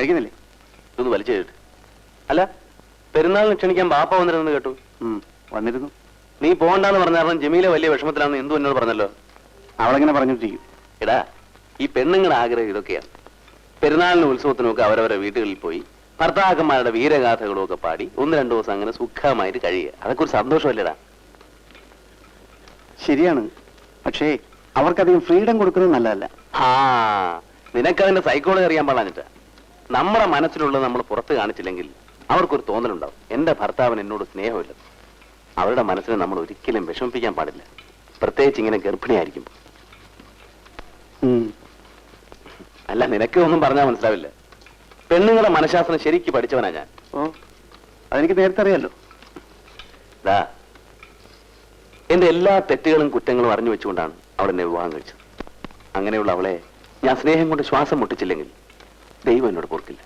കഴിക്കുന്നില്ലേ? ഇതൊന്ന് വലിച്ചു കേട്ട് അല്ല പെരുന്നാളിന് ക്ഷണിക്കാൻ ബാപ്പ വന്നിരുന്നെന്ന് കേട്ടു. വന്നിരുന്നു. നീ പോകണ്ടെന്ന് പറഞ്ഞ കാരണം ജമീല വലിയ വിഷമത്തിലാണെന്ന് എന്തു എന്നോട് പറഞ്ഞല്ലോ? അവളെങ്ങനെ പറഞ്ഞിട്ടിരിക്കും എടാ ഈ പെണ്ണുങ്ങളുടെ ആഗ്രഹം ഇതൊക്കെയാണ് പെരുന്നാളിനും ഉത്സവത്തിനും ഒക്കെ അവരവരെ വീടുകളിൽ പോയി ഭർത്താക്കന്മാരുടെ വീരഗാഥകളും ഒക്കെ പാടി ഒന്ന് രണ്ടു ദിവസം അങ്ങനെ സുഖമായിട്ട് കഴിയുക. അതൊക്കെ ഒരു സന്തോഷമല്ലേടാ? ശരിയാണ്. പക്ഷേ അവർക്കധികം ഫ്രീഡം കൊടുക്കുന്നത് നല്ലതല്ല. ആ നിനക്കതിന്റെ സൈക്കോളജി അറിയാൻ പാടാഞ്ഞിട്ട് നമ്മുടെ മനസ്സിലുള്ളത് നമ്മൾ പുറത്ത് കാണിച്ചില്ലെങ്കിൽ അവർക്കൊരു തോന്നലുണ്ടാവും. എന്റെ ഭർത്താവിന് എന്നോട് സ്നേഹമില്ല. അവരുടെ മനസ്സിനെ നമ്മൾ ഒരിക്കലും വിഷമിപ്പിക്കാൻ പാടില്ല. പ്രത്യേകിച്ച് ഇങ്ങനെ ഗർഭിണിയായിരിക്കും. അല്ല നിനക്ക് ഒന്നും പറഞ്ഞാൽ മനസ്സിലാവില്ല. പെണ്ണുങ്ങളുടെ മനഃശാസ്ത്രം ശരിക്ക് പഠിച്ചവനാ ഞാൻ. അതെനിക്ക് നേരത്തെ അറിയാലോ. ദാ എന്റെ എല്ലാ തെറ്റുകളും കുറ്റങ്ങളും അറിഞ്ഞു വെച്ചുകൊണ്ടാണ് അവളെന്നെ എന്നെ വിവാഹം കഴിച്ചത്. അങ്ങനെയുള്ള അവളെ ഞാൻ സ്നേഹം കൊണ്ട് ശ്വാസം മുട്ടിച്ചില്ലെങ്കിൽ ദൈവം എന്നോട് പൊറുക്കില്ല